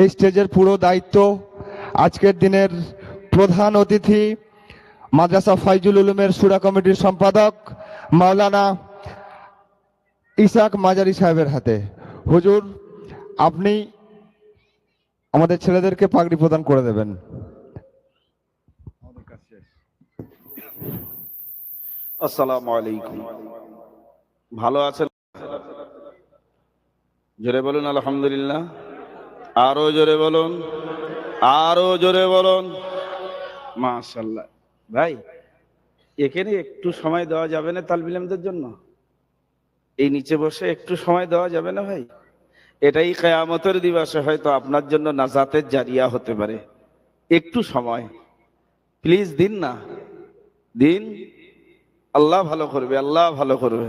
এই স্টেজের পুরো দায়িত্ব আজকের দিনের প্রধান অতিথি মাদ্রাসা ফাইজুল উলুমের সুরা কমিটির সম্পাদক মাওলানা ইসাক মাজারি সাহেবের হাতে। হুজুর, আপনি আমাদের ছেলেদেরকে পাগড়ি প্রদান করে দেবেন। আসসালামু আলাইকুম। ভালো আছেন? জোরে বলুন, আলহামদুলিল্লাহ। আরও জোরে বলুন, আরও জোরে বলুন। মাশাল্লাহ ভাই, এখানে একটু সময় দেওয়া যাবে না তালবিলামদের জন্য? এই নিচে বসে একটু সময় দেওয়া যাবে না ভাই? এটাই কেয়ামতের দিবসে হয়তো আপনার জন্য নাজাতের জারিয়া হতে পারে। একটু সময়। প্লিজ দিন না। দিন আল্লাহ ভালো করবে, আল্লাহ ভালো করবে।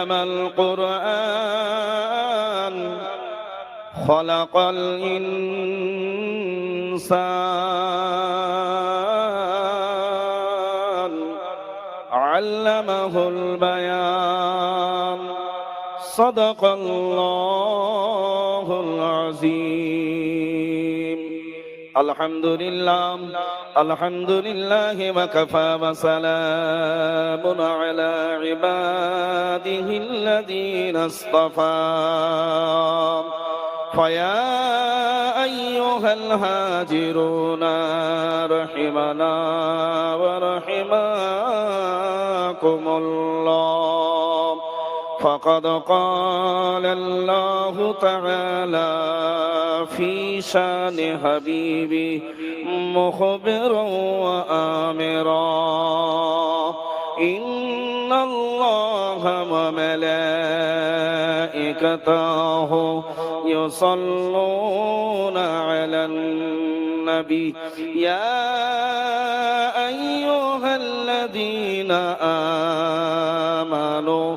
علم القرآن خلق الإنسان علمه البيان. صدق الله العظيم. الحمد لله الحمد لله وكفى وسلام على عباده الذين اصطفى. فيا أيها الهاجرون رحمنا ورحماكم الله. فقد قال الله تعالى في شان حبيبي مخبرا وآمرا. إن الله وملائكته يصلون على النبي. يا أيها الذين آمنوا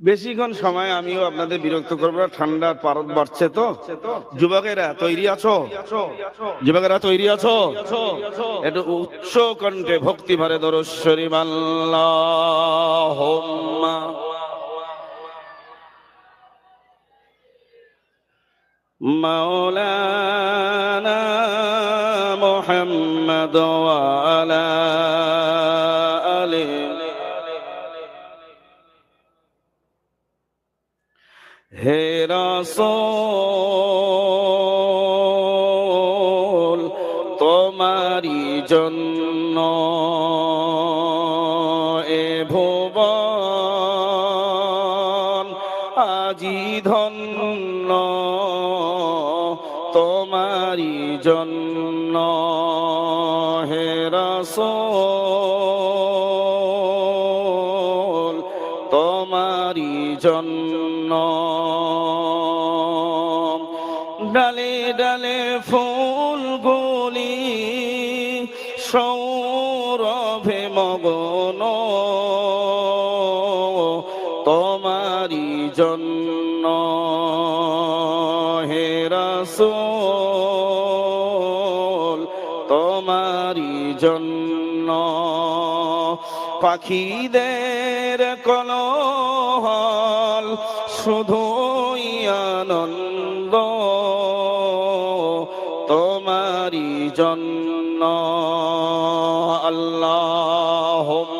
বেশিক্ষণ সময় আমিও আপনাদের বিরক্ত করব না পারদ বাড়ছে তো। যুবকেরা তৈরি আছো? যুবকেরা তৈরি আছো? একটু উচ্চ কণ্ঠে ভক্তি ভরে ধরশ্বরী মাল্লা মাওলানা মোহাম্মদ ওয়ালা হে রসোল তোমারি জন্য এ ভুবন আজি ধন্য তোমারি জন্য হে তোমারি জন্য। হে রসুল তোমারি জন্য। পাখিদের কলহল শুধুই আনন্দ। তোমারি জন্য। আল্লাহ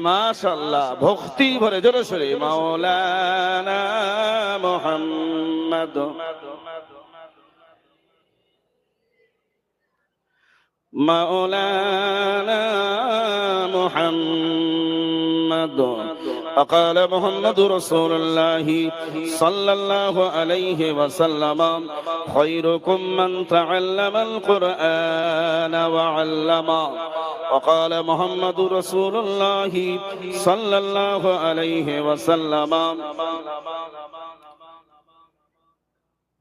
মাশাল্লাহ ভক্তি ভরে জোরে সরে মাওলানা মোহাম্মদ مولانا محمد وقال محمد رسول الله صلى الله عليه وسلم خيركم من تعلم القرآن وعلمه وقال محمد رسول الله صلى الله عليه وسلم.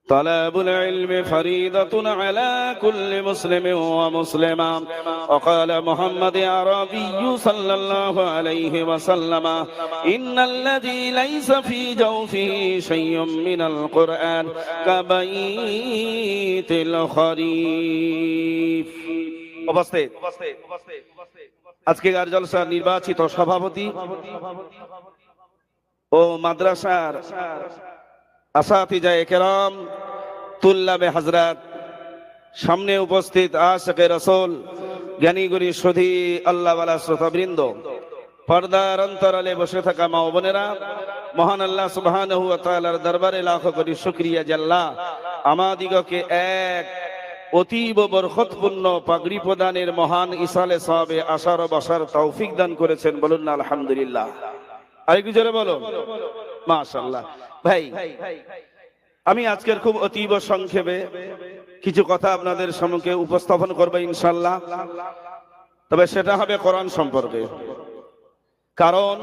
طلب العلم فريضة على كل مسلم ومسلمة. وقال محمد عربي صلى الله عليه وسلم إن الذي ليس في جوفه شيء من القرآن كبيت الخريف. আজকের জলসার নির্বাচিত সভাপতি ও মাদ্রাসার আসাতিজায়ে কেরাম তুল্লাবে হাজরাত। সামনে উপস্থিত আশকে রসুল জ্ঞানীগুরি সুধী আল্লাহওয়ালা শ্রোতাবৃন্দ, পর্দার অন্তরালে বসে থাকা মা বোনেরা, মহান আল্লাহ তাআলার দরবারে লাখ কোটি শুক্রিয়া জাল্লা আমাদিগকে এক অতীব বরকতপূর্ণ পাগড়ি প্রদানের মহান ইসালে সাহাবে আশার বসার তৌফিক দান করেছেন বলুন না, আলহামদুলিল্লাহ। আরেকটু জোরে বলো? মাশাআল্লাহ। ভাই, আমি আজকের খুব অতীব সংক্ষেপে কিছু কথা আপনাদের সম্মুখে উপস্থাপন করব ইনশাল্লাহ তবে সেটা হবে কোরআন সম্পর্কে। কারণ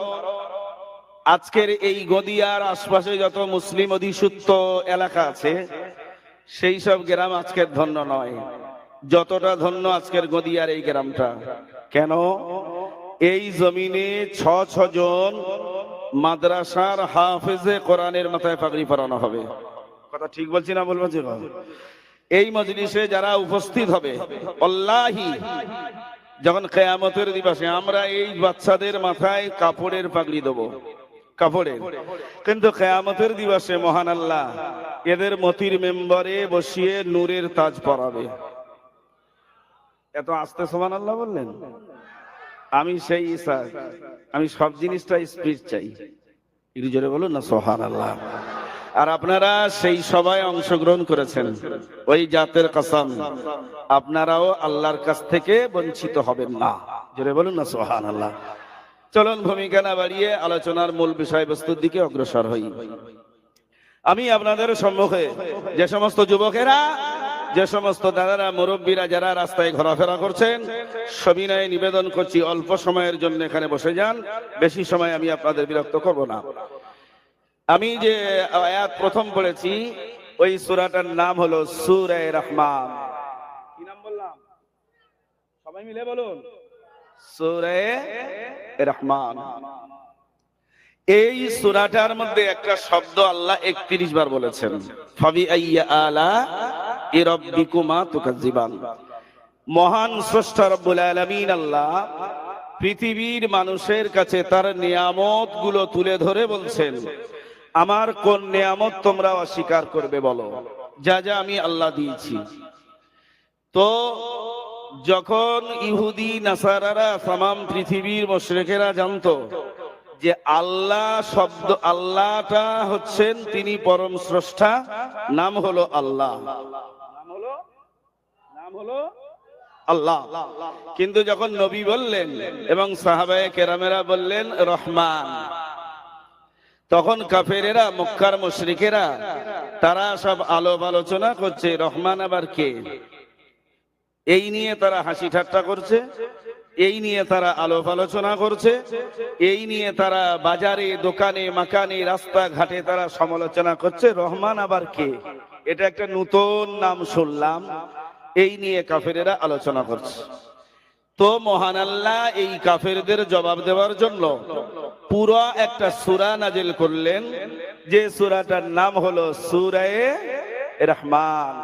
আজকের এই গদিয়ার আশপাশে যত মুসলিম অধিসূত্ত এলাকা আছে সেই সব গ্রাম আজকের ধন্য নয়। যতটা ধন্য আজকের গদিয়ার এই গ্রামটা। কেন? এই জমিনে ছ জন মাদ্রাসার হাফেজে কোরআনের মাথায় পাগড়ি পরানো হবে। কথা ঠিক বলছি না বলব যে এই মজলিসে যারা উপস্থিত হবে, অল্লাহি, যখন কেয়ামতের দিবসে আমরা এই বাচ্চাদের মাথায় কাপড়ের পাগড়ি দেবো। কাপড়ের কিন্তু কেয়ামতের দিবসে মহান আল্লাহ এদের মতির মেম্বারে বসিয়ে নূরের তাজ পরাবে। এত আস্তে সমান আল্লাহ বললেন? আমি সেই ঈসা আমি সব জিনিসটা স্পিড চাই। একটু বলুন না সোহান আল্লাহ। আর আপনারা সেই সবাই অংশগ্রহণ করেছেন, ওই জাতের কসম। আপনারাও আল্লাহর কাছ থেকে বঞ্চিত হবেন না। জোরে বলুন না সোহান আল্লাহ। চলুন ভূমিকা না বাড়িয়ে আলোচনার মূল বিষয়বস্তুর দিকে অগ্রসর হই। আমি আপনাদের সম্মুখে যে সমস্ত যুবকেরা, যে সমস্ত দাদারা, মুরব্বীরা যারা রাস্তায় ঘোরাফেরা করছেন, সবিনয়ে নিবেদন করছি, অল্প সময়ের জন্য এখানে বসে যান, বেশি সময় আমি আপনাদের বিরক্ত করব না। আমি যে আয়াত প্রথম পড়েছি, ওই সূরাটার নাম হলো সূরা রহমান। কি নাম বললাম? সবাই মিলে বলুন। রহমান। এই সূরাটার মধ্যে একটা শব্দ আল্লাহ 31 বার বলেছেন। মহান আল্লাহ পৃথিবীর মানুষের কাছে তার নিয়ামতগুলো তুলে ধরে বলছেন, আমার কোন নিয়ামত তোমরা অস্বীকার করবে বলো? যা যা আমি আল্লাহ দিয়েছি। তো যখন ইহুদি, নাসারারা তাম পৃথিবীর মশরেকেরা জানত যে আল্লাহ শব্দ, আল্লাহটা হচ্ছেন তিনি পরম স্রষ্টা, নাম হলো আল্লাহ। আল্লাহ। কিন্তু যখন নবী বললেন এবং সাহাবায় কেরামেরা বললেন, রহমান। তখন কাফেরেরা, মক্কার মুশরিকেরা, তারা সব আলোপ আলোচনা করছে, রহমান আবার কে? এই নিয়ে তারা হাসি ঠাট্টা করছে, এই নিয়ে তারা আলোপ আলোচনা করছে, এই নিয়ে তারা বাজারে, দোকানে, মাকানে রাস্তা ঘাটে তারা সমালোচনা করছে। রহমান আবার কে? এটা একটা নতুন নাম শুনলাম। এই নিয়ে কাফেরেরা আলোচনা করছে। তো মহান আল্লাহ এই কাফেরদের জবাব দেওয়ার জন্য পুরো একটা সুরা নাজিল করলেন। যে সূরাটার নাম হলো সূরায়ে রহমান।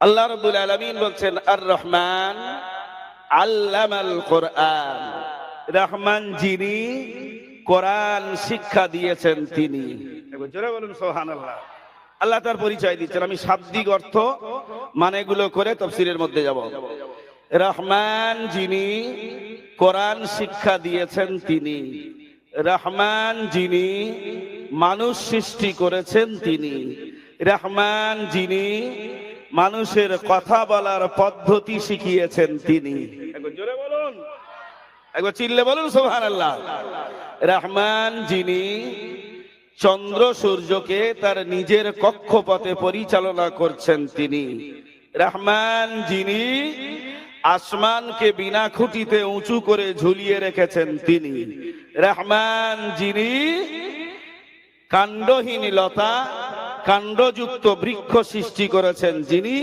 আল্লাহ রাব্বুল আলামিন বলছেন আর রহমান আল্লামাল কোরআন। রহমান যিনি কোরআন শিক্ষা দিয়েছেন তিনি। জোরে বলুন সুবহানাল্লাহ। আল্লাহ তার পরিচয় দিচ্ছেন। আমি শাব্দিক অর্থ মানেগুলো করে তফসিরের মধ্যে যাব। রহমান যিনি কোরআন শিক্ষা দিয়েছেন তিনি। রহমান যিনি মানুষ সৃষ্টি করেছেন তিনি। রহমান যিনি মানুষের কথা বলার পদ্ধতি শিখিয়েছেন তিনি। বলুন। একবার চিল্লে বলুন সোহান আল্লাহ রহমান যিনি চন্দ্র সূর্যকে তার নিজের কক্ষপথে পরিচালনা করছেন তিনি। রহমান যিনি আসমানকে বিনা খুঁটিতে উঁচু করে ঝুলিয়ে রেখেছেন তিনি। রহমান যিনি কাণ্ডহীন লতা কাণ্ডযুক্ত বৃক্ষ সৃষ্টি করেছেন যিনি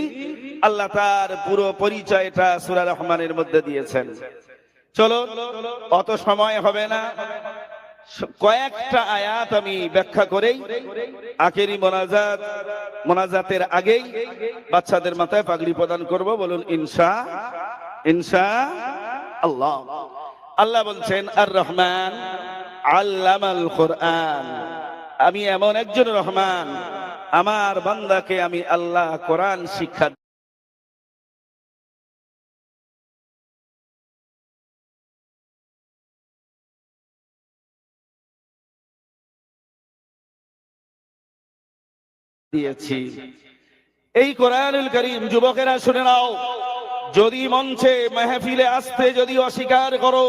আল্লাহ তার পুরো পরিচয়টা সুরা রহমানের মধ্যে দিয়েছেন। চলো, অত সময় হবে না। কয়েকটা আয়াত আমি ব্যাখ্যা করেই আখেরি মোনাজাত, মোনাজাতের আগেই বাচ্চাদের মাথায় পাগড়ি প্রদান করব, বলুন ইনসা ইনসা আল্লাহ। আল্লাহ বলছেন, আর রহমান আল্লামাল কোরআন। আমি এমন একজন রহমান আমার বান্দাকে আমি আল্লাহ কোরআন শিক্ষা দিয়েছি। এই কোরআনুল করিম, যুবকেরা শুনে নাও। যদি মঞ্চে মেহফিলে আসতে যদি অস্বীকার করো